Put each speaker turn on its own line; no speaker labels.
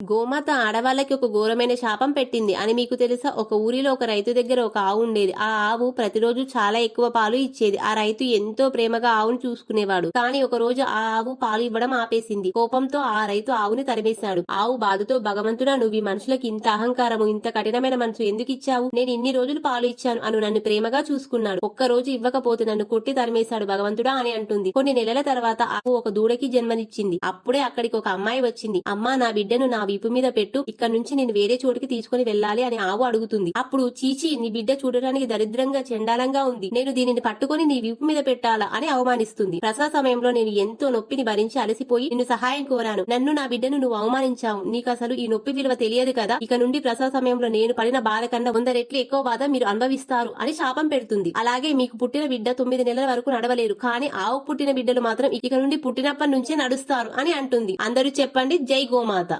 గోమాత ఆడవాళ్ళకి ఒక ఘోరమైన శాపం పెట్టింది అని మీకు తెలుసా? ఒక ఊరిలో ఒక రైతు దగ్గర ఒక ఆవు ఉండేది. ఆ ఆవు ప్రతిరోజు చాలా ఎక్కువ పాలు ఇచ్చేది. ఆ రైతు ఎంతో ప్రేమగా ఆవును చూసుకునేవాడు. కానీ ఒక రోజు ఆ ఆవు పాలు ఇవ్వడం ఆపేసింది. కోపంతో ఆ రైతు ఆవుని తరిమేశాడు. ఆవు బాధతో భగవంతుడా నువ్వు ఈ మనుషులకి ఇంత అహంకారము ఇంత కఠినమైన మనసు ఎందుకు ఇచ్చావు? నేను ఇన్ని రోజులు పాలు ఇచ్చాను అను నన్ను ప్రేమగా చూసుకున్నాడు. ఒక్క రోజు ఇవ్వకపోతే నన్ను కొట్టి తరిమేశాడు భగవంతుడా అని అంటుంది. కొన్ని నెలల తర్వాత ఆవు ఒక దూడకి జన్మనిచ్చింది. అప్పుడే అక్కడికి ఒక అమ్మాయి వచ్చింది. అమ్మా నా బిడ్డను నా వీపు మీద పెట్టు. ఇక్కడ నుంచి నేను వేరే చోటికి తీసుకుని వెళ్ళాలి అని ఆవు అడుగుతుంది. అప్పుడు చీచి నీ బిడ్డ చూడడానికి దరిద్రంగా చెండాలంగా ఉంది. నేను దీనిని పట్టుకొని నీ వీపు మీద పెట్టాలా అని అవమానిస్తుంది. ప్రసవ సమయంలో నేను ఎంతో నొప్పిని భరించి అలసిపోయి నిన్ను సహాయం కోరాను. నన్ను నా బిడ్డను నువ్వు అవమానించావు. నీకు అసలు ఈ నొప్పి విలువ తెలియదు కదా? ఇక నుండి ప్రసవ సమయంలో నేను పడిన బాధ కన్నా వంద రెట్లు ఎక్కువ బాధ మీరు అనుభవిస్తారు అని శాపం పెడుతుంది. అలాగే మీకు పుట్టిన బిడ్డ తొమ్మిది నెలల వరకు నడవలేరు. కానీ ఆవు పుట్టిన బిడ్డలు మాత్రం ఇక నుండి పుట్టినప్పటి నుంచే నడుస్తారు అని అంటుంది. అందరూ చెప్పండి. జై గోమాత.